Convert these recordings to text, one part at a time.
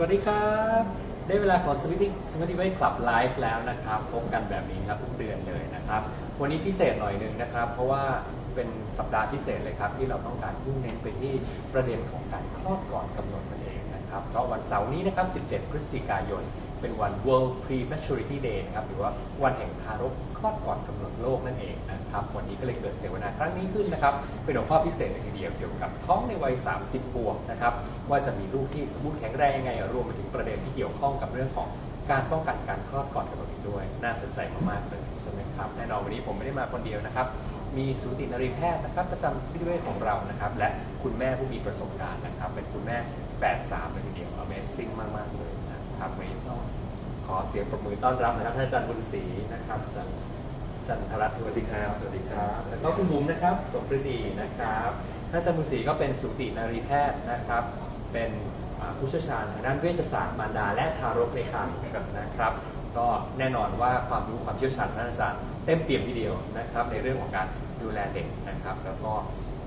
วัสดีครับ ได้เวลาของสวิตตี้สวิตตี้ไว้คลับไลฟ์แล้วนะครับพบกันแบบนี้ครับทุกเดือนเลยนะครับ วันนี้พิเศษหน่อยหนึงนะครับ เพราะว่าเป็นสัปดาห์พิเศษเลยครับที่เราต้องการพุ่งเน้นไปที่ประเด็นของการคลอดก่อนกำหนดนั่นเองนะครับเพราะวันเสาร์นี้นะครับ 17 พฤศจิกายน เป็นวัน World Prematurity Day นะครับหรือว่าวันแห่งทารกคลอดก่อนกำหนดโลกนั่นเองนะครับวันนี้ก็เลยเกิดเสวนาครั้งนี้ขึ้นนะครับเป็นหัวข้อพิเศษเลยทีเดียวเกี่ยวกับท้องในวัย 30 บวกนะครับว่าจะมีลูกที่สมบูรณ์แข็งแรงยังไงรวมไปถึงประเด็นที่เกี่ยวข้องกับเรื่องของการป้องกันการคลอดก่อนกำหนดอีกด้วย น่าสนใจมากๆเลยใช่ไหมครับแน่นอนวันนี้ผมไม่ได้มาคนเดียวนะครับมีสูตินรีแพทย์นะครับประจำสปิริเวของเรานะครับและคุณแม่ผู้มีประสบการณ์นะครับเป็นคุณแม่แฝดสามเลยทีเดียว Amazing มากๆเลย ครับวันนี้ต้องขอเสียงปรบมือต้อนรับนะครับท่านอาจารย์บุญศรีนะครับอาจารย์จันทรัตน์สวัสดีครับสวัสดีครับแล้วก็คุณบุ๋มนะครับสมปรีดีนะครับท่านอาจารย์บุญศรีก็เป็นสูตินรีแพทย์นะครับ เป็นอ่าผู้เชี่ยวชาญทางด้านเวชศาสตร์มารดาและทารกในครรภ์นะครับก็แน่นอนว่าความรู้ความเชี่ยวชาญของท่านอาจารย์เต็มเปี่ยมทีเดียวนะครับ ในเรื่องของการดูแลเด็กนะครับ แล้วก็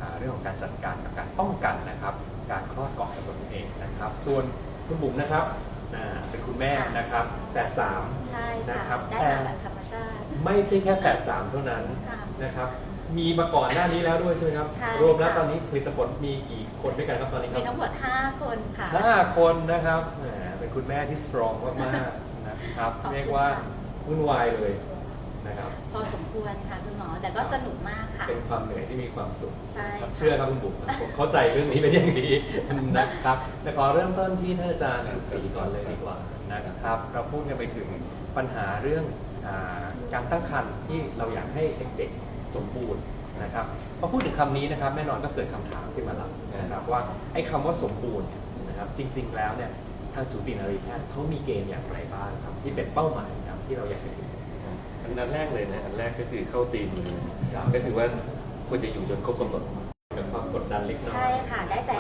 อ่าเรื่องของการจัดการกับการป้องกันนะครับ การคลอดก่อนกำหนดนั่นเองนะครับ ส่วนคุณบุ๋มนะครับ อ่าเป็นคุณแม่นะครับแฝดสาม ใช่นะค่ะครับได้แต่มาแบบธรรมชาติ ไม่ใช่แค่แฝดสามเท่านั้นค่ะนะครับ มีมาก่อนหน้านี้แล้วด้วยใช่ไหมครับ ใช่รวมแล้วค่ะ ตอนนี้ผลิตผลมีกี่คนด้วยกันครับตอนนี้คมีรับทั้งหมด 5 คนค่ะ ห้าคนนะครับแหมเป็นคุณแม่ที่สตรองมากๆนะครับขอบคุณเรียกว่าค่ะ วุ่นวายเลย นะครับ พอสมควรค่ะคุณหมอ แต่ก็สนุกมากค่ะ เป็นความเหนื่อยที่มีความสุขใช่ครับค่ะเชื่อครับคุณบุ๋มผมเข้าใจเรื่องนี้เป็นอย่างดีนะครับ แต่ขอเริ่มต้นที่ท่านอาจารย์บุญศรีก่อนเลยดีกว่านะครับ เราพูดกันไปถึงปัญหาเรื่องอาการตั้งครรภ์ที่เราอยากให้เด็กๆสมบูรณ์นะครับพอพูดถึงคำนี้นะครับแน่นอนก็เกิดคำถามขึ้นมาแล้วนะครับว่าไอ้คำว่าสมบูรณ์เนี่ยนะครับจริง ๆ แล้วเนี่ยทางสูตินรีแพทย์เขามีเกณฑ์อย่างไรบ้างครับที่เป็นเป้าหมายครับที่เราอยากจะเห็นอันแรกเลยนะ อันแรกก็คือเข้าตีมเลยครับก็คือว่าควรจะอยู่จนครบกำหนดกับความกดดันเล็กน้อยใช่ค่ะ ได้แต่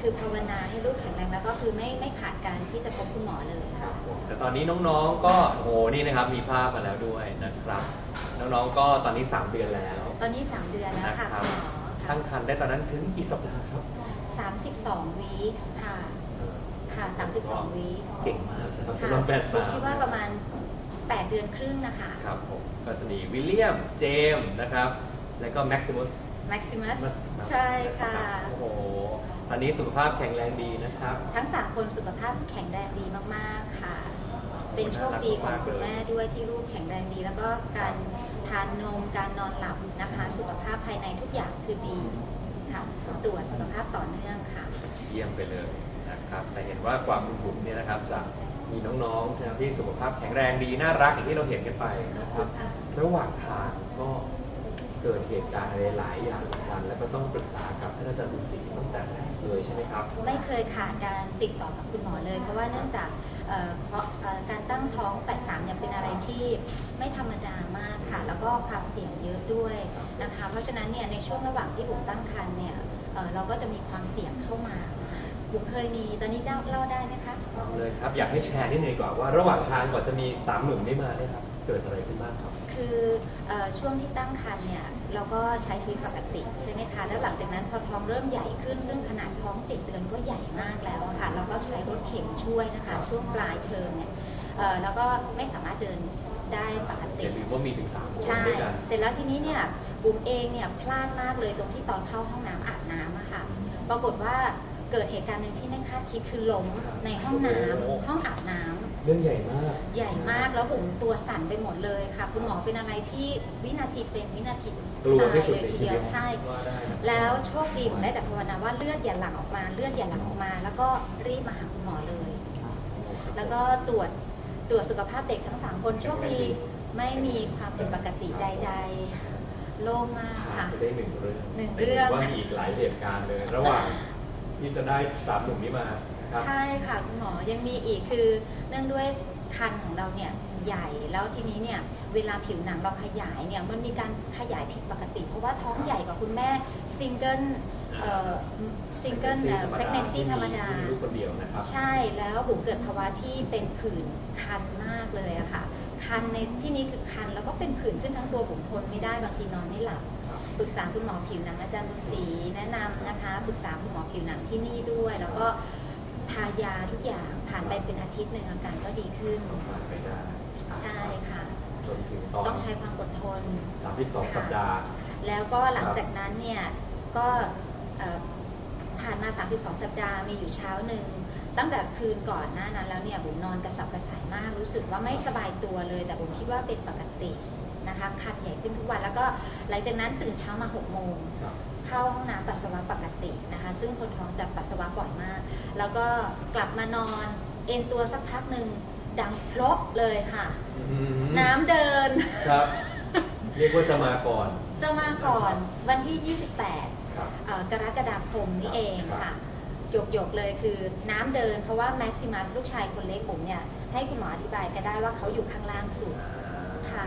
คือภาวนาให้ลูกแข็งแรงแล้วก็คือไม่ไม่ขาดการที่จะพบคุณหมอเลยคค่ะรับผมแต่ตอนนี้น้องๆก็โอ้โหนี่นะครับมีภาพมาแล้วด้วยนะครับ น้องๆก็ตอนนี้ 3 เดือนแล้ว ตอนนี้ 3 เดือนแล้วค่ะนะครัคุณหมอตั้งครรภ์ได้ตอนนั้นถึงกี่สัปดาห์ครับค่ะ32วีคค่ะค่ะ32วีคเก่งมากนะครับค่ะสำหรับแปดลูกสามคิดว่าประมาณ 8 เดือนครึ่งนะคะ ครับผมก็จะมีวิลเลียม เจมส์นะครับ แล้วก็แม็กซิมุส Maximus ใช่ค่ะ โอ้โห ตอนนี้สุขภาพแข็งแรงดีนะครับ ทั้งสามคนสุขภาพแข็งแรงดีมากๆค่ะ เป็นโชคดีของคุณแม่ด้วยที่ลูกแข็งแรงดี แล้วก็การทานนมการนอนหลับนะคะ สุขภาพภายในทุกอย่างคือดีค่ะตรวจสุขภาพต่อเนื่องค่ะ เยี่ยมไปเลยนะครับ แต่เห็นว่ากว่าคุณบุ๋มเนี่ยนะครับจะ มีน้องๆนะครับที่สุขภาพแข็งแรงดีน่ารักอย่างที่เราเห็นกันไปนะครับ ระหว่างทางก็เกิดเหตุการณ์อะไรหลายอย่างเหมือนกัน แล้วก็ต้องปรึกษากับท่านอาจารย์ดุษีตั้งแต่แรกเลยใช่ไหมครับไม่เคยขาดการติดต่อกับคุณหมอเลย เพราะว่าเนื่องจากเอ่อเพราะเอ่อการตั้งท้อง83เนี่ยเป็นอะไรที่ไม่ธรรมดามากค่ะ แล้วก็ความเสี่ยงเยอะด้วยนะคะ เพราะฉะนั้นเนี่ยในช่วงระหว่างที่บุ๋มตั้งครรภ์เนี่ยเอ่อเราก็จะมีความเสี่ยงเข้ามา บุ๋มเคยมีตอนนี้เล่าเล่าได้ไหมคะเอาเลยครับ อยากให้แชร์นิดนึงดีกว่าว่าระหว่างทางก่อนจะมีสามหนุ่มได้มาเนี่ยครับ เกิดอะไรขึ้นบ้างครับ คือเออช่วงที่ตั้งครรภ์เนี่ยเราก็ใช้ชีวิตปกติใช่ไหมคะ แล้วหลังจากนั้นพอท้องเริ่มใหญ่ขึ้น ซึ่งขนาดท้อง7เดือนก็ใหญ่มากแล้วอะค่ะ เราก็ใช้รถเข็นช่วยนะคะ ช่วงปลายเทอมเนี่ยเอ่อแล้วก็ไม่สามารถเดินได้ปกอติ ย่าลืมว่ามีถึงสามคนใช่ ด้วยกัน เสร็จแล้วทีนี้เนี่ยบุ๋มเองเนี่ยพลาดมากเลยตรงที่ตอนเข้าห้องน้ำอาบน้ำอะค่ะ ปรากฏว่า เกิดเหตุการณ์หนึ่งที่ไม่คาดคิดคือล้มในห้องน้ำโอ้โห ห้องอาบน้ำเรื่องใหญ่มาก ใหญ่มากแล้วผมตัวสั่นไปหมดเลยค่ะ คุณหมอเป็นอะไรที่วินาทีเป็นวินาทีกลัวตายที่สุดเลยในทีชีเดียวิวตใช่ ว่าได้นะ แล้วโชคดีผมได้แต่ภาวนาว่าเลือดอย่าหลั่งออกมาเลือดอย่าหลั่งออกมา แล้วก็รีบมาหาคุณหมอเลย แล้วก็ตรวจตรวจสุขภาพเด็กทั้งสามคนโชคดีไม่มีความผิดปกติใดๆ โล่งมากผ่านค่ะไปได้หนึ่งเรื่องหนึ่งเรื่อง แต่ห็นว่ามีอีกหลายเหตุการณ์เลย ระหว่าง ที่จะได้สามหนุ่มนี้มานะครับ ใช่ค่ะคุณหมอยังมีอีกคือเนื่องด้วยคันของเราเนี่ยใหญ่แล้วทีนี้เนี่ยเวลาผิวหนังเราขยายเนี่ยมันมีการขยายผิดปกติ เพราะว่าท้องใหญ่กว่าคุณแม่ซิงเกิลซิงเกิล pregnancy ธรรมดาลูกคนเดียวนะครับใช่แล้วบุ๋มเกิดภาวะที่เป็นผื่นคันมากเลยอะค่ะคันในที่นี้คือคันแล้วก็เป็นผื่นขึ้นทั้งตัวบุ๋มทนไม่ได้บางทีนอนไม่หลับ ปรึกษาคุณหมอผิวหนังอาจารย์บุญศรีแนะนำนะคะปรึกษาคุณหมอผิวหนังที่นี่ด้วย แล้วก็แพทายาทุกอย่างผ่านไปเป็นอาทิตย์หนึ่งอาการก็ดีขึ้นต้องผ่านไปได้ใช่ค่ะ จนถึงตอนต้องใช้ความอดทน32สัปดาห์ แล้วก็หลังจากนั้นเนี่ยก็เอ่อผ่านมา 32 สัปดาห์มีอยู่เช้าหนึ่งตั้งแต่คืนก่อนหน้านั้นแล้วเนี่ยบุ๋มนอนกระสับกระส่ายมากรู้สึกว่าไม่สบายตัวเลย แต่บุ๋มคิดว่าเป็นปกติ นะคะคันใหญ่ขึ้นทุกวันแล้วก็หลังจากนั้นตื่นเช้ามา6โมงครับเข้าห้องน้ำปัสสาวะปกตินะคะ ซึ่งคนท้องจะปัสสาวะบ่อยมาก แล้วก็กลับมานอนเอนตัวสักพักหนึ่งดังพลบเลยค่ะ น้ำเดินครับเรียกว่าจะมาก่อน จะมาก่อนวันที่ 28ครับเอ่อกรกฎาคมนี่เองครัค่ะบหยกหยกๆเลยคือน้ำเดินเพราะว่าแม็กซิมัสลูกชายคนเล็กผมเนี่ย ให้คุณหมออธิบายก็ได้ว่าเขาอยู่ข้างล่างสุดค่ะ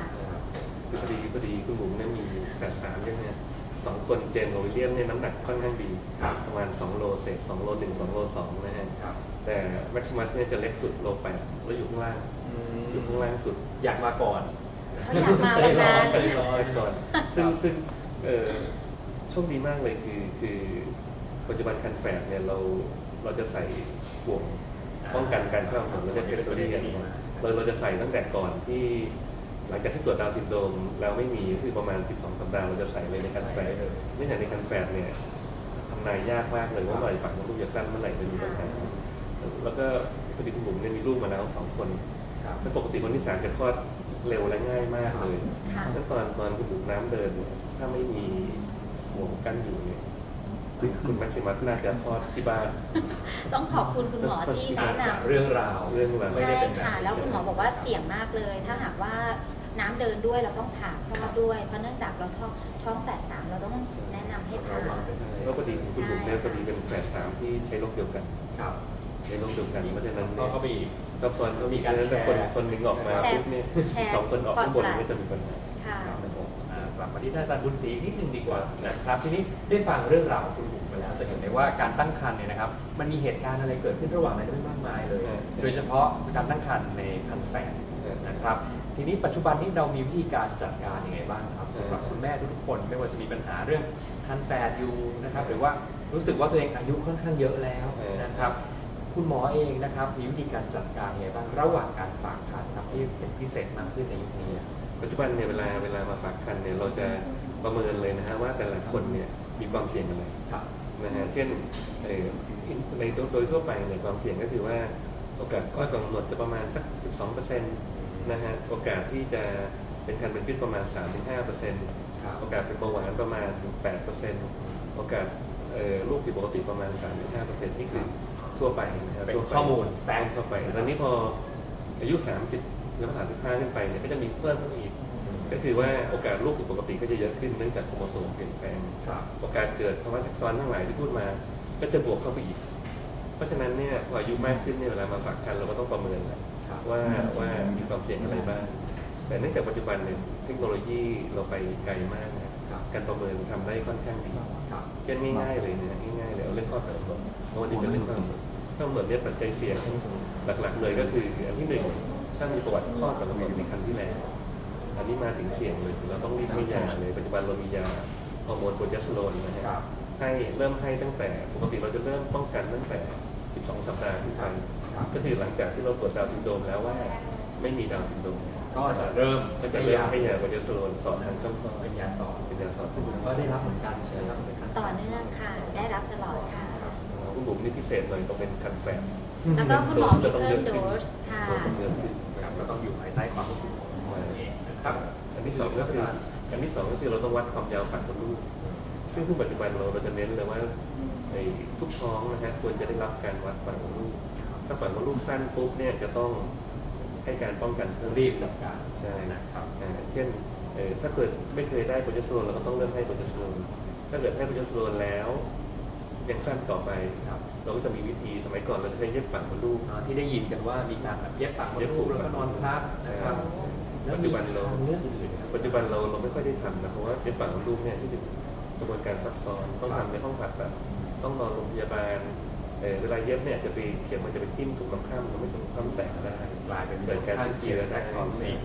คือพอดีพอดีคุณบุ๋มเนี่ยมีแฝดสามใช่ไหมฮะสองคนเจมส์กับวิลเลียมเนี่ยน้ำหนักค่อนข้างดีครับประมาณ 2 โลเศษ2โล1 2โล2นะฮะครับแต่แม็กซิมัสเนี่ยจะเล็กสุดโล8แล้วอยู่ข้างล่างอยู่ข้างล่างสุดอยากมาก่อนเขาอยากมาวันนั้นใจร้อนก่อนซึ่งซึ่งเอ่อโชคดีมากเลยคือคือปัจจุบันคันแฝดเนี่ยเราเราจะใส่ห่วงป้องกันการเข้าของเราเรียกเป็นตัวนี้กันเราเราจะใส่ตั้งแต่ก่อนที่ หลังจากที่ตรวจดาวน์ซินโดรมแล้วไม่มีก็คือประมาณ 12 สัปดาห์เราจะใส่เลยในคันแฝดเนื่องจากในคันแฝดเนี่ยทำนายยากมากเลยว่าเมื่อไหร่ฝังของลูกจะสั้นเมื่อไหร่จะมีปัญหาแล้วก็พอดีคุณบุ๋มเนี่ยมีลูกมาแล้วสองคนครับแล้วปกติคนที่สามจะคลอดเร็วและง่ายมากเลยค่ะงั้นตอนตอนคุณบุ๋มน้ำเดินเนี่ยถ้าไม่มีห่วงกั้นอยู่เนี่ยคุณแม็กซิมัสน่าจะคลอดที่บ้าน ต้องขอบคุณคุณหมอที่แนะนำเรื่องราวเรื่องราวไม่ใช่ได้เป็นแบบค่ะนี้แล้วคุณหมอบอกว่าเสี่ยงมากเลย ถ้าหากว่า น้ำเดินด้วยเราต้องผ่าคลอดด้วย เพราะเนื่องจากเราท้องท้องแปดสามเราต้องแนะนำให้ผ่าระวังเป็นพิเศษแล้วพอดีคุณบุ๋มเนี่ยพอดีเป็นแฝดสามที่ใช้โรคเดียวกันครับใช้โรคเดียวกันเพราะฉะนั้นก็เนี่ยก็ไปอีกซับซ้อนก็มีมีการเพะฉะนั้นแชร์คนคนหนึ่งออกมาปุ๊บเนี่ยสองคนออกข้างบนความไม่จะมีปัญหาครับผมากลับมาที่ท่านอาจารย์บุญศรีนิดนึงดีกว่านะครับทีนี้ได้ฟังเรื่องราวของคุณบุ๋มไปแล้วจะเห็นได้ว่าการตั้งครรภ์เนี่ยนะครับ มันมีเหตุการณ์อะไรเกิดขึ้นระหว่างนั้นไม่มากมายเลย โดยเฉพาะการตั้งครรภ์ในคันแฝดนะครับ ทีนี้ปัจจุบันนี้เรามีวิธีการจัดการยังไงบ้างครับสำหรับคุณแม่ทุกๆคนไม่ว่าจะมีปัญหาเรื่องคันแฝดอยู่นะครับ หรือว่ารู้สึกว่าตัวเองอายุค่อนข้างเยอะแล้วนะครับ คุณหมอเองนะครับมีวิธีการจัดการยังไงบ้างระหว่างการฝากคันครับที่เป็นพิเศษมากขึ้นในยุคนี้อะปัจจุบันเนี่ยเวลาเวลามาฝากคันเนี่ยเราจะประเมินเลยนะฮะว่าแต่ละคนเนี่ยมีความเสี่ยงอะไรครับนะฮะเช่นเอ่อในโดยโดยทั่วไปเนี่ยความเสี่ยงก็คือว่าโอกาสคลอดก่อนกำหนดจะประมาณสัก 12เปอร์เซ็ นต์นะฮะโอกาสที่จะเป็นคันเป็นพิษประมาณ 3-5เปอร์เซ็นต์ครับโอกาสเป็นเบาหวานประมาณ8เปอร์เซ็นต์โอกาสเอ่อลูกผิดปกติประมาณ 3-5เปอร์เซ็นต์นี่คือทั่วไปนะครับเป็นทั่วไปข้อมูลแฟแป้กงต์เข้าไปแล้วนี้พออายุ 30 แล้ว35 ขึ้นไปเนี่ยก็จะมีเพิ่มขึ้นอีก ก็คือว่าโอกาสลูกผิดปกติก็จะเยอะขึ้นเนื่องจากโครโมโซมเปลี่ยนแปลงครับโอกาสเกิดภาวะแทรกซ้อนทั้งหลายที่พูดมา ก็จะบวกเข้าไปอีก เพราะฉะนั้นเนี่ยพออายุมากขึ้นเนี่ยเวลามาฝากคันเราก็ต้องประเมินแหละครับ ว่าว่ามีความเสี่ยงอะไรบ้างแต่เนื่องจากปัจจุบันเนี่ยเทคโนโลยีเราไปไกลมากนะครับการประเมินทำได้ค่อนข้างดีครับเช่นง่ายๆเลยนะง่ายๆเลยเอาเรื่องข้อกำหนดเพราะวันนี้เป็นเรื่องข้อกำหนดข้อกำหนดเนี่ยปัจจัยเสี่ยงหลักๆเลยก็คืออันที่หนึ่งถ้ามีประวัติข้อกำหนดในครั้งที่แล้วอันนี้มาถึงเสี่ยงเลยเราต้องรีบให้ยาเลยปัจจุบันเรามียาฮอร์โมนโปรเจสเตอโรนนะฮะครับให้เริ่มให้ตั้งแต่ปกติเราจะเริ่มป้องกันตั้งแต่ 12 สัปดาห์ขึ้นไปครับ ก็คือหลังจากที่เราตรวจดาวน์ซินโดรมแล้วว่าไม่มีดาวน์ซินโดรมก็จะเริ่มก็จะเริ่มให้ยาโปรเจสเตอโรนสอดทางช่องคลอดเป็นยาสอนเป็นยาสอดคุณก็ได้รับเหมือนกันใช่ไหมครับในขั้นต่อเนื่องค่ะ ได้รับตลอดค่ะคุณบุ๋มนี่พิเศษหน่อยต้องเป็นคันแฝดแล้วก็คุณหมอมีเพิ่มโดสค่ะโดสต้องเยอะขึ้นครับก็ต้องอยู่ภายใต้ความควบคุมของหมอเองนะครับอันที่สองก็คืออันที่สองก็คือเราต้องวัดความยาวฝันมดลูกซึ่งซึ่งปัจจุบันเราเราจะเน้นเลยว่าไอ้ทุกท้องนะฮะควรจะได้รับการวัดฝันมดลูก ถ้าฝันมดลูกสั้นปุ๊บเนี่ยจะต้องให้การป้องกันเพิ่มรีบจัดการใช่นะครับอ่าเช่นเอ่อถ้าเกิดไม่เคยได้โปรเจสเตอโรนเราก็ต้องเริ่มให้โปรเจสเตอโรนถ้าเกิดให้โปรเจสเตอโรนแล้วยังสั้นต่อไปครับเราก็จะมีวิธีสมัยก่อนเราจะใช้เย็บฝังมดลูกอ่าที่ได้ยินกันว่ามีการแบบเย็บปากมดลูกแล้วก็นอนพักนะครับแล้วปัจมีจุบันเราทางเลือกอื่นๆไหมครับปัจจุบันเราเราไม่ค่อยได้ทำนะเพราะว่าเย็บฝังมดลูกเนี่ยที่เป็นกระบวนการซับซ้อนต้องทำในห้องผ่าตัดต้องนอนโรงพยาบาล เอ่อเวลาเย็บเนี่ยจะไปเข็มมันจะไปทิ่มถูกลำข้ามทำให้ถูกลำข้ามแตกได้กลายเป็นเกิดการข้างติดเคีเชื้ยองแทรได้กซ้อนเอง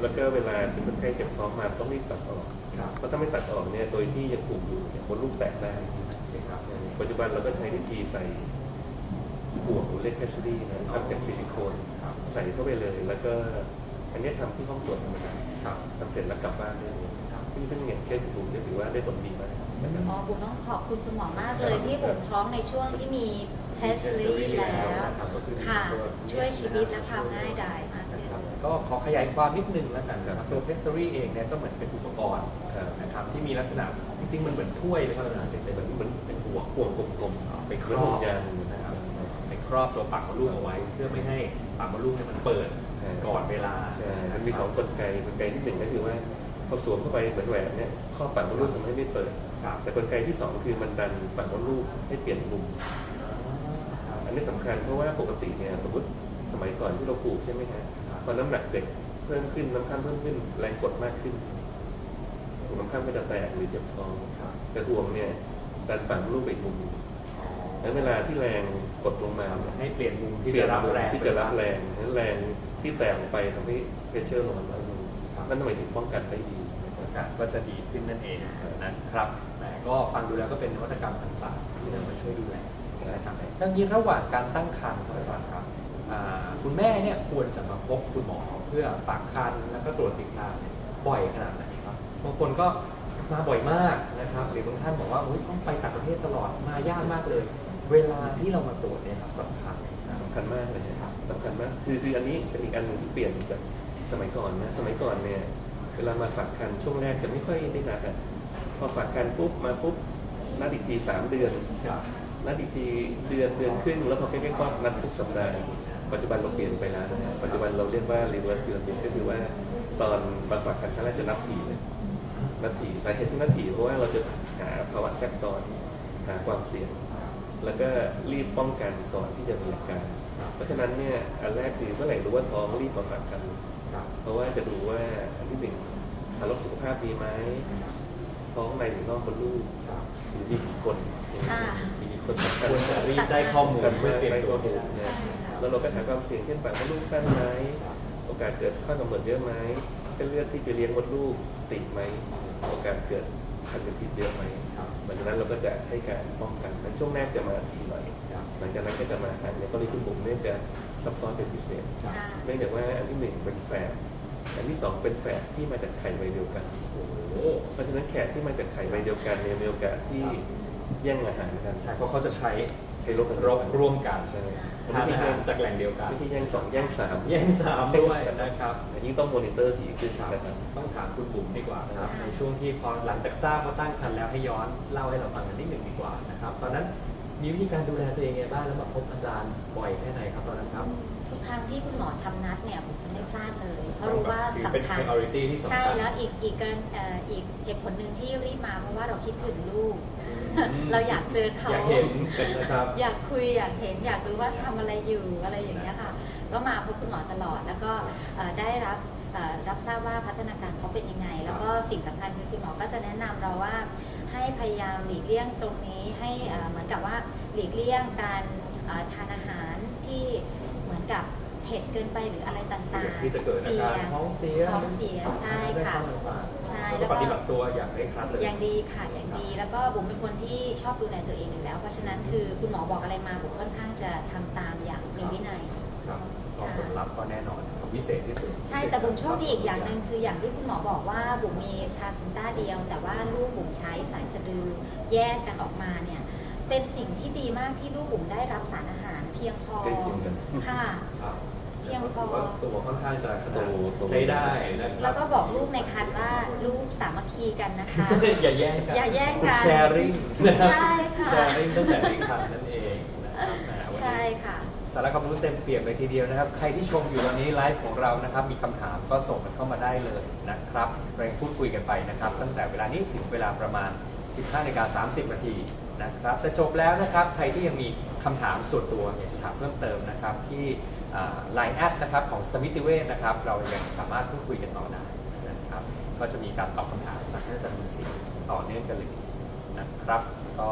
แล้วก็เวลาที่คนไข้เจ็บท้องมาต้องรีบตัดออกครับเพราะถ้าไม่ตัดออกเนี่ยโดยที่ยังผูกอยู่เนี่ยมดลูกแตกได้ครับปัจจุบันเราก็ใช้วิธีใส่ห่วงเล็กแคสซี่นะทำจากซิลิโคนครับใส่เข้าไปเลย แล้วก็อันนี้ทำที่ห้องตรวจธรรมดาครับทำเสร็จแล้วกลับบ้านได้เลยซึ่งซึ่งอย่างเคสของผมเนี่ยถือว่าได้ผลดีมากนะครับ อ๋อบุ๋มต้องขอบคุณคุณหมอมากเลยที่บุ๋มท้องในช่วงที่มีเทสลีแล้วนะครับก็คือค่ะตัวช่วยชีวิตและความง่ายดายมากขึ้นนะครับก็ขอขยายความนิดนึงแล้วกันนะครับตัวเพสซอรี่เองเนี่ยก็เหมือนเป็นอุปกรณ์ครับนะครับที่มีลักษณะจริงๆมันเหมือนถ้วยเลยครับอาจารย์เป็นเหมือนเหมือนเป็นหัวห่วงกลมๆไปคเหรมือนอห่วบงยางนะครับไปครอบตัวปากมดลูกเอาไว้ เพื่อไม่ให้ปากมดลูกเนี่ยมันเปิดก่อนเวลาใช่มันมีสองกลไกกลไกที่หนึ่งก็คือว่าพอสวมเข้าไปเหมือนแหวนเนี่ยครอบปากมดลูกทำให้ไม่เปิดครับ แต่กลไกที่สองคือมันดันปากมดลูกให้เปลี่ยนมุม อันนี้สำคัญเพราะว่าปกติเนี่ยสมมติสมัยก่อนที่เราปลูกใช่ไหมฮะพอน้ำหนักเด็กเพิ่มขึ้นน้ำข้ามเพิ่มขึ้นแรงกดมากขึ้นถุงน้ำข้ามก็จะแตกหรือเจ็บท้องครับแต่ห่วงเนี่ยดันฝังลูกไปอีกมุมหนึ่งแล้วเวลาที่แรงกดลงมาเนี่ยให้เปลี่ยนมุมที่เปลี่ยจะนรับแรงที่จะรับแรงนั้นแรงที่แตกออกไปทำให้เพชเชอร์ลงมาน้อยลงครับนั่นทำไมถึงป้องกันได้ดี นะก็จะดีขึ้นนั่นเองนะครับแต่ก็ฟังดูแล้วก็เป็นนวัตกรรมต่างๆที่นำมาช่วยดูแลนะครับทั้งนี้ระหว่างการตั้งครรภ์ครับอาจารย์ครับคุณแม่เนี่ยควรจะมาพบคุณหมอเพื่อฝากครรภ์แล้วก็ตรวจติดตามบ่อยขนาดไหนครับบางคนก็มาบ่อยมากนะครับ หรือบางท่านบอกว่าอุ๊ยต้องไปต่างประเทศตลอดมายากมากเลย เวลาที่เรามาตรวจเนี่ยครับสำคัญครับสำคัญมากเลยครับสำคัญมากคือคืออันนี้เป็นอีกอันหนึ่งที่เปลี่ยนจากสมัยก่อนนะสมัยก่อนเนี่ย เวลามาฝากคันช่วงแรกจะไม่ค่อยได้นัดอะพอฝากคันปุ๊บมาปุ๊บนัดอีกทีสามเดือนครับนัดอีกทีเดือนเดือนครึ่งแล้วพอใกล้ๆคลอดนัดทุกสัปดาห์ปัจจุบันเราเปลี่ยนไปแล้วนะฮะปัจจุบันเราเรียกว่า reverse pyramid ก็คือว่าตอนมาฝากคันครั้งแรกจะนัดทีเลยนัดถี่สาเหตุที่นัดถี่เพราะว่าเราจะหาภาวะแทรกซ้อนหาความเสี่ยง แล้วก็รีบป้องกันก่อนที่จะมีอาการ เพราะฉะนั้นเนี่ยอันแรกคือเมื่อไหร่รู้ว่าท้องรีบมาฝากกันครับ เพราะว่าจะดูว่าอันที่หนึ่งทารกสุขภาพดีไหมท้องในหรือนอกมดลูกครับหรือมีกี่คนค่ะมีกี่คนสำคัญควรจะรีบได้ข้อมูลสำคัเพื่อญเตรียมได้ตัข้วอมูลใช่นะค่ะแล้วเราก็หาความเสี่ยงเช่นปากมดลูกสั้นไหมโอกาสเกิดข้อกำเนิดเยอะไหมเส้นเลือดที่จะเลี้ยงมดลูกติดไหมโอกาสเกิด คันเป็นพิษเยอะไหมครับหลังจากนั้นเราก็จะให้การป้องกันในช่วงแรกจะมาทีหน่อยครับหลังจากนั้นก็จะมาหาในกรณีคุณบุ๋มเนี่ยจะซับซ้อนเป็นพิเศษครับค่ะเนื่องจากว่าอันที่หนึ่งเป็นแฝดอันที่สองเป็นแฝดที่มาจากไข่ใบเดียวกันโอ้โหเพราะฉะนั้นแขกที่มาจากไข่ใบเดียวกันเนี่ยมีโอกาสที่แย่งอาหารกันใช่เพราะเขาจะใช้ใช้รบกันรบร่วมกันใช่ทาน อาหารจากแหล่งเดียวกันไม่ใช่แย่งสองแย่งสามแย่งสามด้วยนะครับอันนี้ต้องมอนิเตอร์ถี่ขึ้นครับนะครับต้องถามคุณบุ๋มดีกว่านะครับค่ะในช่วงที่พอหลังจากทราบว่าตั้งครรภ์แล้วให้ย้อนเล่าให้เราฟังกันนิดหนึ่งดีกว่านะครับตอนนั้น มีวิธีการดูแลตัวเองไงบ้างแล้วมาพบอาจารย์บ่อยแค่ไหนครับตอนนั้นครับ ทุกครั้งที่คุณหมอทำนัดเนี่ยผมจะไม่พลาดเลย เพราะรู้ว่าคือสำเป็น คัญ priority ที่สำคัญใช่แล้วอีกอีกกรณเอ่ออีกเหตุผลหนึ่งที่รีบมาเพราะว่าเราคิดถึงลูก อืมเราอยากเจอเขา อยากเห็นกันนะครับ อยากคุยอยากเห็นอยากรู้ว่าทำอะไรอยู่อะไรอย่างเงี้ยค่ะ ก็มาพบคุณหมอตลอด แล้วก็เอ่อได้รับเอ่อรับทราบว่าพัฒนาการเขาเป็นยังไง แล้วก็สิ่งสำคัญคือคุณหมอก็จะแนะนำเราว่า ให้พยายามหลีกเลี่ยงตรงนี้ให้เอ่อเหมือนกับว่าหลีกเลี่ยงการเอ่อทานอาหารที่เหมือนกับเผ็ดเกินไปหรืออะไรต่างเสี่ยงๆที่จะเกิดอาการท้องเสียท้องเสียใช่ค่ะใช่แล้วแล้วก็ก็ปฏิบัติตัวอย่างเคร่งครัดเลยอย่างดีค่ะอย่างดีแล้วก็บุ๋มเป็นคนที่ชอบดูแลตัวเองอยู่แล้ว เพราะฉะนั้นคือคุณหมอบอกอะไรมาบุ๋มค่อนข้างจะทำตามอย่างมีวินัยครับก็ผลลัพธ์ก็แน่นอนครับ วิเศษที่สุดใช่แต่บุ๋มโชคดีอีกอย่างหนึ่งคืออย่างที่คุณหมอบอกว่าบุ๋มมีพลาสต้าเดียว แต่ว่าลูกบุ๋มใช้สายสะดือแยกกันออกมาเนี่ยเป็นสิ่งที่ดีมากที่ลูกบุ๋มได้รับสารอาหารเพียงพอใกล้เคียงกันค่ะครับเพียงพอถืว่าตัวค่อนข้างจะขนาดโตโตใช้ได้นะครับแล้วก็บอกลูกในครรภ์ว่าลูกสามัคคีกันนะคะ อย่าแย่งกันอย่าแย่งกันแชร์ริ่งนะครับใช่ค่ะแชร์ริ่งตั้งแต่ในคันนั่นเองนะครับแหมวันนี้ ใช่ค่ะ สาระความรู้เต็มเปี่ยมเลยทีเดียวนะครับ ใครที่ชมอยู่วันนี้ไลฟ์ของเรานะครับ มีคำถามก็ส่งกันเข้ามาได้เลยนะครับเรายังพูดคุยกันไปนะครับ ตั้งแต่เวลานี้ถึงเวลาประมาณ 15นาฬิกา30นาทีนะครับแต่จบแล้วนะครับ ใครที่ยังมีคำถามส่วนตัวอยากจะถามเพิ่มเติมนะครับ ที่ไลน์แอดนะครับของสมิติเวชนะครับ เรายังสามารถพูดคุยกันต่อได้นะครับ ก็จะมีการตอบคำถามจากท่านอาจารย์บุญศรีต่อเนื่องกันเลยนะครับ ก็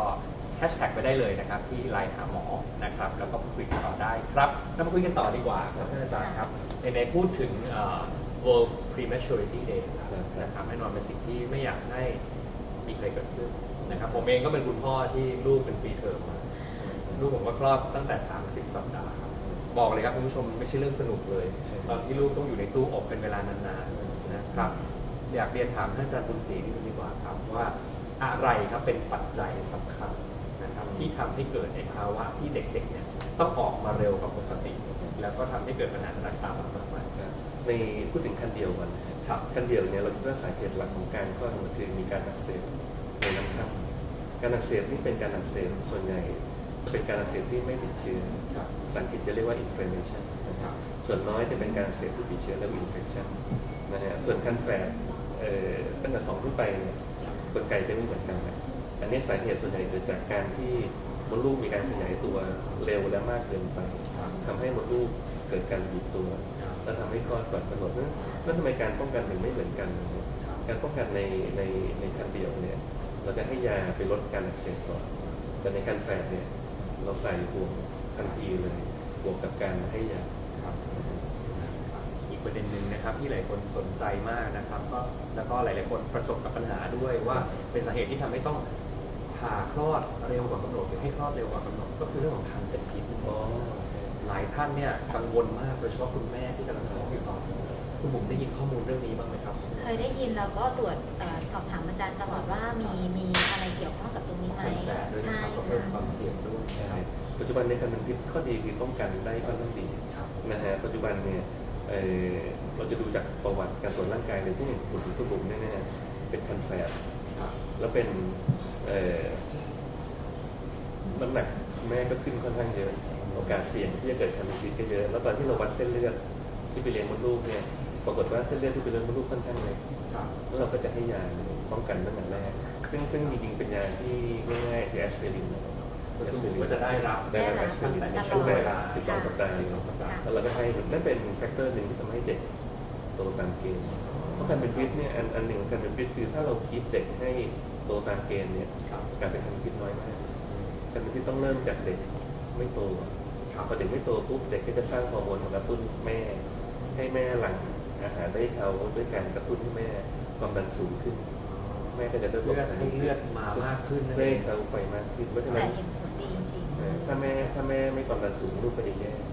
แฮชแท็กไปได้เลยนะครับ ที่ไลน์หาหมอนะครับ แล้วก็พูดคุยกันต่อได้ครับเรามาคุยกันต่อดีกว่าครับท่านอาจารย์ครับในในพูดถึงเอ่อ World Prematurity Day นะครับแน่นอนเป็นสิ่งที่ไม่อยากให้มีใครเกิดขึ้นนะครับ ผมเองก็เป็นคุณพ่อที่ลูกเป็นปีเทอมมาลูกผมก็คลอดตั้งแต่ 30 สัปดาห์ครับบอกเลยครับคุณผู้ชมไม่ใช่เรื่องสนุกเลย ตอนที่ลูกต้องอยู่ในตู้อบเป็นเวลานานๆนะครับอยากเรียนถามท่านอาจารย์บุญศรีนิดนึงดีกว่าครับว่าอะไรครับเป็นปัจจัยสำคัญ นะครับที่ทำให้เกิดในภาวะที่เด็กๆเนี่ยต้องออกมาเร็วกว่าปกติ แล้วก็ทำให้เกิดปัญหาต่างๆมากมายในพูดถึงคันเดียวก่อนครับคันเดียวเนี่ยเราคิดว่าสาเหตุหลักของการคลอดมันคือมีการอักเสบในน้ำคร่ำการอักเสบนี่เป็นการอักเสบส่วนใหญ่เป็นการอักเสบที่ไม่ติดเชื้อครับสังกฤษจะเรียกว่า inflammation ครับส่วนน้อยจะเป็นการอักเสบที่ติดเชื้อเรียกว่า infection นะฮะส่วนคันแฝดเอ่อตั้งแต่สองขึ้นไปเนี่ยกลไกจะไม่เหมือนกันนะ อันนี้สาเหตุส่วนใหญ่เกิดจากการที่มดลูกมีการขยายตัวเร็วและมากเกินไปครับทำให้มดลูกเกิดการบีบตัวครับแล้วทำให้คลอดก่อนกำหนดนั้นนั่นทำไมการป้องกันถึงไม่เหมือนกันนะครับครับการป้องกันในในในคันเดียวเนี่ย เราจะให้ยาไปลดการอักเสบก่อน แต่ในคันแฝดเนี่ย เราใส่ห่วงทันทีเลยบวกกับการให้ยาครับอีกประเด็นหนึ่งนะครับที่หลายคนสนใจมากนะครับก็แล้วก็หลาย ๆ คนประสบกับปัญหาด้วยว่าเป็นสาเหตุที่ทำให้ต้อง ผ่าคลอดเร็วกว่ากำหนดหรือให้คลอดเร็วกว่ากำหนดก็คือเรื่องของคันเป็นพิษอ๋อหลายท่านเนี่ยกังวลมากโดยเฉพาะคุณแม่ที่กำลังท้องอยู่ตอนนี้คุณบุ๋มได้ยินข้อมูลเรื่องนี้บ้างไหมครับ เคยได้ยินแล้วก็ตรวจสอบถามอาจารย์ตลอดว่ามีมีอะไรเกี่ยวข้องกับตรงนี้ไหมใช่นะครับก็เพิ่มความเสี่ยงด้วยใช่ปัจจุบันในการเป็นพิษข้อดีคือป้องกันได้ค่อนข้างดีนะฮะปัจจุบันเนี่ยเราจะดูจากประวัติการตรวจร่างกายเลยที่อย่างคุณบุ๋มเนี่ยนะเป็นคันแฝดครับ แล้วเป็นเอ่อน้ำหนักแม่ก็ขึ้นค่อนข้างเยอะ โอกาสเสี่ยงที่จะเกิดคันเป็นพิษก็เยอะ แล้วตอนที่เราวัดเส้นเลือดที่ไปเลี้ยงมดลูกเนี่ย ปรากฏว่าเส้นเลือดที่ไปเลี้ยงมดลูกค่อนข้างเล็กครับแล้วเราก็จะให้ยาป้องกันตั้งแต่แรก ซึ่งซึ่งจริงๆเป็นยาที่ง่ายๆคือแอสไพรินนะครับก็คือผมก็จะได้รับได้รับแอสไพรินได้รับช่วงแรกตลอดสิบสองสัปดาห์สิบสองสัปดาห์แล้วเราก็ให้นั่นเป็นแฟกเตอร์หนึ่งที่ทำให้เด็กโตตามเกณฑ์เพ ราะการเป็นพิษเนี่ยอันอันหนึ่งของการเป็นพิษคือถ้าเราคิดเด็กให้โตตามเกณฑ์เนี่ยครับโอกาสเป็นการเป็นพิษน้อยมากการเป็นพิษต้องเริ่มจากเด็กไม่โตก่อนครับพอเด็กไม่โตปุ๊บเด็กก็จะสร้างฮอร์โมนมากระตุ้นแม่ ให้แม่หลั่งอาหารได้เขาด้วยการกระตุ้นให้แม่ความดันสูงขึ้น แม่ก็จะเริ่มเลือดให้เลือดมามากขึ้นนั่นเร่เองงเขาไปมากขึ้นเพราะฉะแต่นั้นเห็นผลดีจริงเอ่อถ้าแม่ถ้าแม่ไม่ความดันสูงลูกก็จะแย่ครับ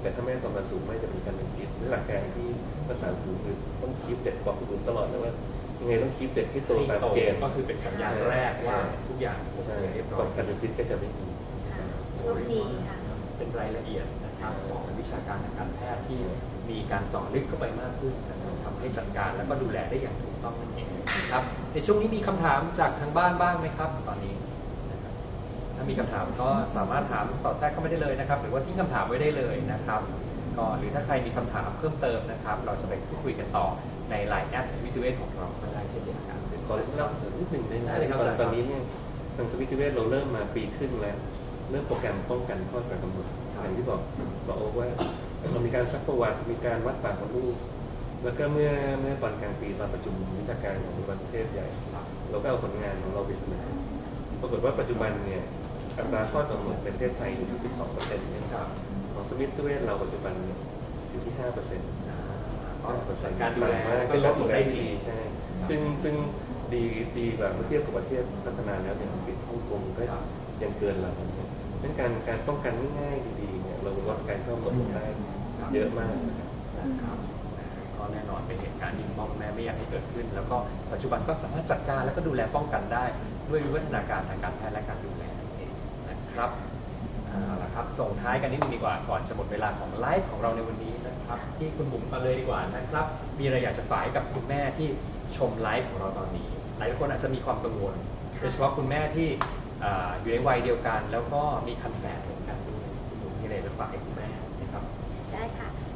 แต่ถ้าแม่ความดันสูงไม่จะเป็นการเป็นพิษหลักการที่ภาษาสูงคือต้องคีบเด็กบอกคุณตลอดเลยว่ายังไงต้องคีบเด็กให้โตตามเกณฑ์ก็คือเป็นสัญญาณแรกว่าทุกอย่างโอเคใช่เรียบร้ก่ออยนการเป็นพิษก็จะไม่มีๆค่ะโชคดีค่ะเป็นรายละเอียดนะครับของวิชาการทางการแพทย์ที่มีการเจาะลึกเข้าไปมากขึ้นนะครับทำให้จัดการแล้วก็ดูแลได้อย่างถูกต้องนั่นเองนะครับในช่วงนี้มีคำถามจากทางบ้านบ้างไหมครับ ตอนนี้นะครับ ถ้ามีคำถามก็สามารถถามสอดแทรกเข้ามาได้เลยนะครับ หรือว่าทิ้งคำถามไว้ได้เลยนะครับก็หรือถ้าใครมีคำถามเพิ่มเติมนะครับ เราจะไปพูดคุยกันต่อในไลน์แอดสวิตเวทของเราก็ได้เช่นเดียวกัน ขอเล่าเสริมนิดหนึ่งได้ไหมได้เลยครับ ตอนได้ครับตอนนี้เนี่ยทางสวิตเวชเราเริ่มมาปีครึ่งแล้ว เริ่มโปรแกรมป้องกันคลอดก่อนกำหนดอย่างที่บอกบอกโอ๊คว่าเรามีการซักประวัติมีการวัดปากมดลูกแล้วก็เมื่อเมื่อตอนกลางปีตอนประชุมวิชาการของประเทศใหญ่ เราก็เอาผลงานของเราไปเสนอปรากฏว่าปัจจุบันเนี่ย อัตราคลอดกำหนดในประเทศไทยอยู่ที่ 12เปอร์เซ็นต์เนี่ยครับของสมิธเวชเราปัจจุบันเนี่ยอยู่ที่ 5 เปอร์เซ็นต์ก็จัดการดูแลก็ลดลงได้จริดีงใช่ ซึ่งซึ่งดีดีกว่าเมื่อเทียบกับประเทศพัฒนาแล้วอย่างอังกฤษฮ่องกงก็ยังเกินเราเนี่ยดังนั้นการการป้องกันง่ายๆดีๆเนี่ยเราลดการเข้าหมดลงได้เยอะมากนะครับนะครับก็แน่นอนเป็นเหตุการณ์ที่พ่อแม่ไม่อยากให้เกิดขึ้น แล้วก็ปัจจุบันก็สามารถจัดการแล้วก็ดูแลป้องกันได้ ด้วยวิวัฒนาการทางการแพทย์และการดูแลนั่นเองนะ ครับเอาละครับ ส่งท้ายกันนิดนึงดีกว่าก่อนจะหมดเวลาของไลฟ์ของเราในวันนี้นะครับ ที่คุณบุ๋มมาเลยดีกว่านะครับ มีอะไรอยากจะฝากให้กับคุณแม่ที่ชมไลฟ์ของเราตอนนี้ หลายคนอาจจะมีความกังวลโดยเฉพาะคุณแม่ที่อ่าอยู่ในวัยเดียวกัน แล้วก็มีคันแฝดเหมือนกันด้วยคุณบุ๋มมีอะไรจะฝากให้คุณแม่นะครับได้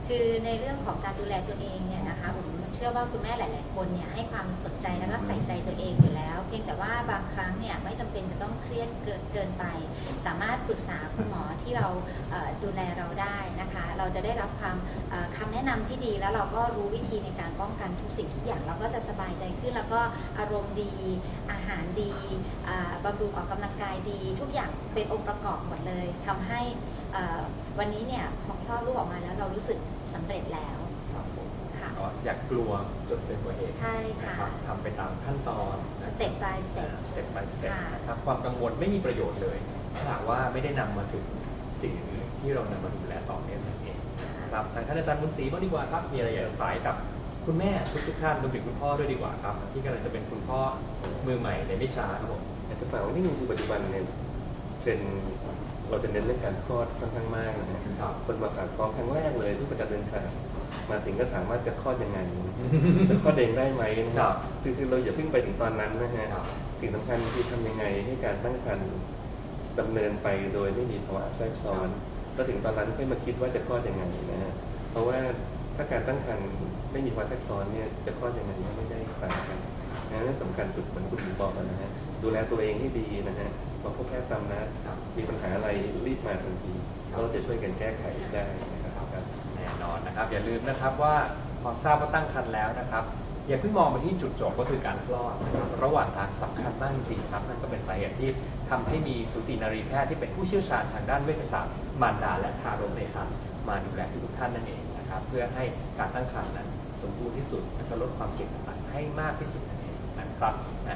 คือในเรื่องของการดูแลตัวเองเนี่ยนะคะผมเชื่อว่าคุณแม่หลาย ๆ คนเนี่ยให้ความสนใจแล้วก็ใส่ใจตัวเองอยู่แล้ว เพียงแต่ว่าบางครั้งเนี่ยไม่จำเป็นจะต้องเครียดเกินไป สามารถปรึกษาคุณหมอที่เราดูแลเราได้นะคะ เราจะได้รับความเอ่อคำแนะนำที่ดีแล้วเราก็รู้วิธีในการป้องกันทุกสิ่งทุกอย่างเราก็จะสบายใจขึ้นแล้วก็อารมณ์ดี อาหารดีบำรุงออกกำลังกายดี ทุกอย่างเป็นองค์ประกอบหมดเลยทำให้วันนี้เนี่ยพอคลอดลูกออกมาแล้วเรารู้สึก สำเร็จแล้วครับผมค่ะ ก็อย่ากลัวจนเป็นตัวเองใช่ค่ะนรับทำไปตามขั้นตอนสเต็ป by สเต็ปสเต็ป by สเต็ปค่ะ นะครับความกังวลไม่มีประโยชน์เลยถ้าหากว่าไม่ได้นำมาถึงสิ่งอื่นๆที่เรานำมาดูแลต่อเนื่องนั่นเองนะครับทางท่านอาจารย์บุญศรีบ้างดีกว่าครับมีอะไรอยากจะฝากกับคุณแม่ทุกๆท่านรวมถึงคุณพ่อด้วยดีกว่าครับ ที่กำลังจะเป็นคุณพ่อมือใหม่ในไม่ช้าครับผม อยากจะฝากไว้นิดนึงคือปัจจุบันเนี่ย เป็นเราจะเน้นเรื่องการคลอดค่อนข้างมากนะฮะครับคนมาฝากท้องครั้งแรกเลยที่ประจำเดือนขาดมาถึงก็ถามว่าจะคลอดยังไงจะคลอดเองได้ไหมนะคครัรับบคือคือเราอย่าเพิ่งไปถึงตอนนั้นนะฮะครับสิ่งสำคัญคือทำยังไงให้การตั้งครรภ์ดำเนินไปโดยไม่มีภาวะแทรกซ้อนแล้วถึงตอนนั้นค่อยมาคิดว่าจะคลอดยังไงนะฮะเพราะว่าถ้าการตั้งครรภ์ไม่มีภาวะแทรกซ้อนเนี่ยจะคลอดยังไงก็ไม่ได้ต่างกันนะนั่นสำคัญสุดเหมือนคุณหญิงบอกนะฮะดูแลตัวเองให้ดีนะฮะ มาพบแพทย์ตามนัดครับมีปัญหาอะไรรีบมาทันทีครับเราจะช่วยกันแก้ไขได้นะครับแน่นอนนะครับ อย่าลืมนะครับว่าพอทราบว่าตั้งครรภ์แล้วนะครับอย่าเพิ่งมองไปที่จุดจบก็คือการคลอดนะครับระหว่างทางสำคัญมากจริงๆครับนั่นก็เป็นสาเหตุที่ทำให้มีสูตินารีแพทย์ที่เป็นผู้เชี่ยวชาญทางด้านเวชศาสตร์มารดาและทารกในครรภ์มาดูแลทุกๆท่านนั่นเองนะครับ เพื่อให้การตั้งครรภ์นั้นสมบูรณ์ที่สุดและก็ลดความเสี่ยงต่างๆให้มากที่สุดนั่นเองนะ ครับ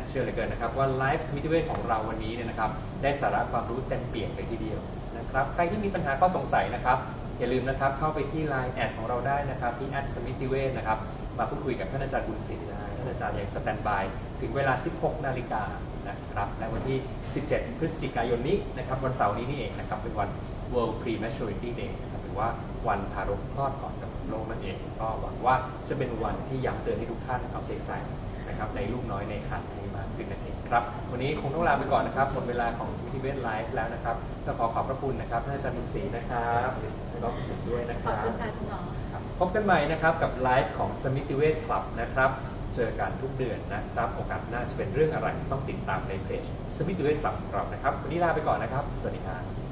เชื่อเหลือเกินนะครับว่าไลฟ์สมิธเวชของเราวันนี้เนี่ยนะครับได้สาระความรู้เต็มเปี่ยมเลยทีเดียวนะครับใครที่มีปัญหาข้อสงสัยนะครับอย่าลืมนะครับเข้าไปที่ Line แอดของเราได้นะครับที่แอดสมิติเวชนะครับมาพูดคุยกับท่านอาจารย์บุญศรีได้ท่านอาจารย์ยังสแตนบายถึงเวลา 16 นาฬิกานะครับและวันที่ 17 พฤศจิกายนนี้นะครับวันเสาร์นี้นี่เองนะครับเป็นวัน World Prematurity Day นะครับหรือว่าวันทารกคลอดก่อนกำหนดโลกนั่นเอง ก็หวังว่าจะเป็นวันที่ย้ำเตือนให้ทุกท่านเอาใจใส่ นะครับในลูกน้อยในครรภ์ให้มากขึ้นนั่นเองครับ วันนี้คงต้องลาไปก่อนนะครับหมดเวลาของสมิติเวชไลฟ์แล้วนะครับก็ขอขอบพระคุณนะครับท่านอาจารย์บุญศรีนะครับแล้วก็ขอบคุณด้วยนะคขอบรับคุณค่ะคุณหมอครับพบกันใหม่นะครับกับไลฟ์ของสมิติเวชคลับนะครับเจอกันทุกเดือนนะครับ โอกาสหน้าจะเป็นเรื่องอะไรต้องติดตามในเพจสมิติเวชคลับของเรานะครับ วันนี้ลาไปก่อนนะครับ สวัสดีครับ